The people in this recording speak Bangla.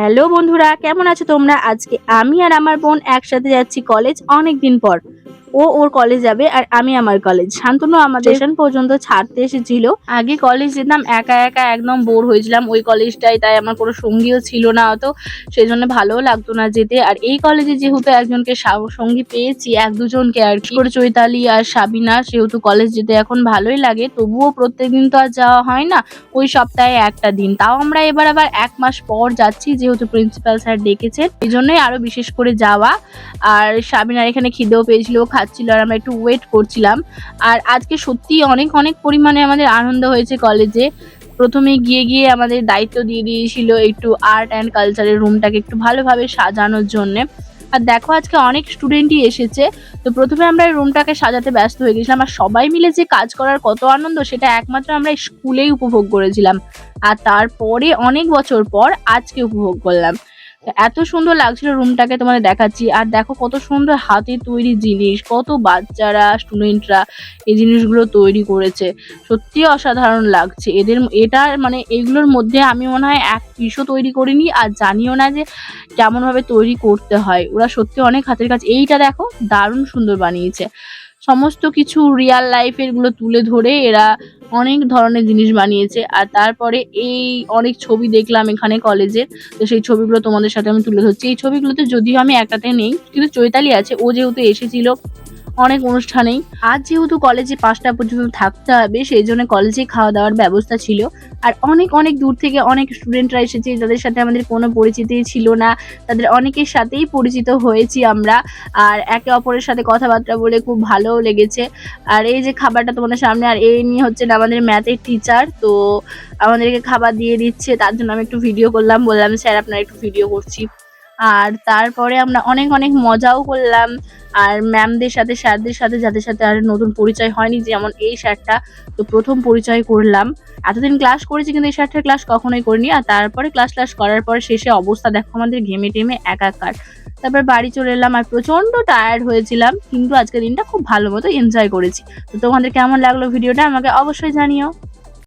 হ্যালো বন্ধুরা, কেমন আছো তোমরা? আজকে আমি আর আমার বোন একসাথে যাচ্ছি কলেজ অনেক দিন পর। ও ওর কলেজ যাবে আর আমি আমার কলেজ শান্তনু আমাদের স্টেশন পর্যন্ত ছাড়তে এসেছিল। আগে কলেজ যেতাম, একা একা একদম বোর হয়েছিলাম। ওই কলেজটাই তাই আমার কোনো সঙ্গীও ছিল না অত। সেই জন্য ভালোও লাগতো না যেতে। আর এই কলেজে যেহেতু একজনকে সঙ্গী পেয়েছি, এক দুজনকে আর কি। করে চৈতালি আর সাবিনা, সেহেতু কলেজ যেতে এখন ভালোই লাগে। তবুও প্রত্যেকদিন তো আর যাওয়া হয় না। ওই সপ্তাহে একটা দিন। তাও আমরা এবার আবার এক মাস পর যাচ্ছি, যেহেতু প্রিন্সিপাল স্যার ডেকেছেন। এই জন্যই আরও বিশেষ করে যাওয়া। আর সাবিনার এখানে খিদেও পেয়েছিল খাচ্ছিল আর আমরা একটু ওয়েট করছিলাম। আর আজকে সত্যি অনেক অনেক পরিমাণে আমাদের আনন্দ হয়েছে কলেজে প্রথমে গিয়ে গিয়ে আমাদের দায়িত্ব দিয়ে দিয়েছিল একটু আর্ট অ্যান্ড কালচারের রুমটাকে একটু ভালোভাবে সাজানোর জন্যে। আর দেখো, আজকে অনেক স্টুডেন্টই এসেছে। তো প্রথমে আমরা রুমটাকে সাজাতে ব্যস্ত হয়ে গেছিলাম। আর সবাই মিলে যে কাজ করার কত আনন্দ, সেটা একমাত্র আমরা স্কুলেই উপভোগ করেছিলাম। আর তারপরে অনেক বছর পর আজকে উপভোগ করলাম। এত সুন্দর লাগছিল রুমটাকে তোমাদের দেখাচ্ছি। আর দেখো কত সুন্দর হাতে তৈরি জিনিস, কত বাচ্চারা স্টুডেন্টরা এই জিনিসগুলো তৈরি করেছে। সত্যি অসাধারণ লাগছে। এদের এটার মানে এগুলোর মধ্যে আমি মনে হয় এক পিসও তৈরি করিনি আর জানিও না যে কেমনভাবে তৈরি করতে হয়। ওরা সত্যি অনেক হাতের কাজ। এইটা দেখো, দারুণ সুন্দর বানিয়েছে। সমস্ত কিছু রিয়াল লাইফেরগুলো তুলে ধরে এরা অনেক ধরনের জিনিস বানিয়েছে আর তারপরে এই অনেক ছবি দেখলাম এখানে কলেজের। তো সেই ছবিগুলো তোমাদের সাথে আমি তুলে ধরছি। এই ছবিগুলোতে যদিও আমি একটাতে নেই, কিন্তু চৈতালি আছে। ও যেহেতু এসেছিল অনেক অনুষ্ঠানেই। আজ যেহেতু কলেজে পাঁচটা পর্যন্ত থাকতে হবে, সেই জন্য কলেজে খাওয়া দাওয়ার ব্যবস্থা ছিল। আর অনেক অনেক দূর থেকে অনেক স্টুডেন্টরা এসেছে, যাদের সাথে আমাদের কোনো পরিচিতি ছিল না। তাদের অনেকের সাথেই পরিচিত হয়েছি আমরা। আর একে অপরের সাথে কথাবার্তা বলে খুব ভালোও লেগেছে। আর এই যে খাবারটা তোমাদের সামনে, আর এই নিয়ে হচ্ছে আমাদের ম্যাথের টিচার তো আমাদেরকে খাবার দিয়ে দিচ্ছে। তার জন্য আমি একটু ভিডিও করলাম, বললাম, স্যার, আপনার একটু ভিডিও করছি। আর তারপরে আমরা অনেক অনেক মজাও করলাম। আর ম্যামদের সাথে, স্যারদের সাথে, যাদের সাথে আর নতুন পরিচয় হয়নি, যেমন এই স্যারটা, তো প্রথম পরিচয় করলাম। এতদিন ক্লাস করেছি কিন্তু এই স্যারটার ক্লাস কখনোই করিনি। আর তারপরে ক্লাস ক্লাস করার পরে শেষে অবস্থা দেখো আমাদের ঘেমে টেমে একাকার। তারপর বাড়ি চলে এলাম আর প্রচণ্ড টায়ার্ড হয়েছিলাম, কিন্তু আজকের দিনটা খুব ভালো মতো এনজয় করেছি। তো তোমাদের কেমন লাগল ভিডিওটা আমাকে অবশ্যই জানিও।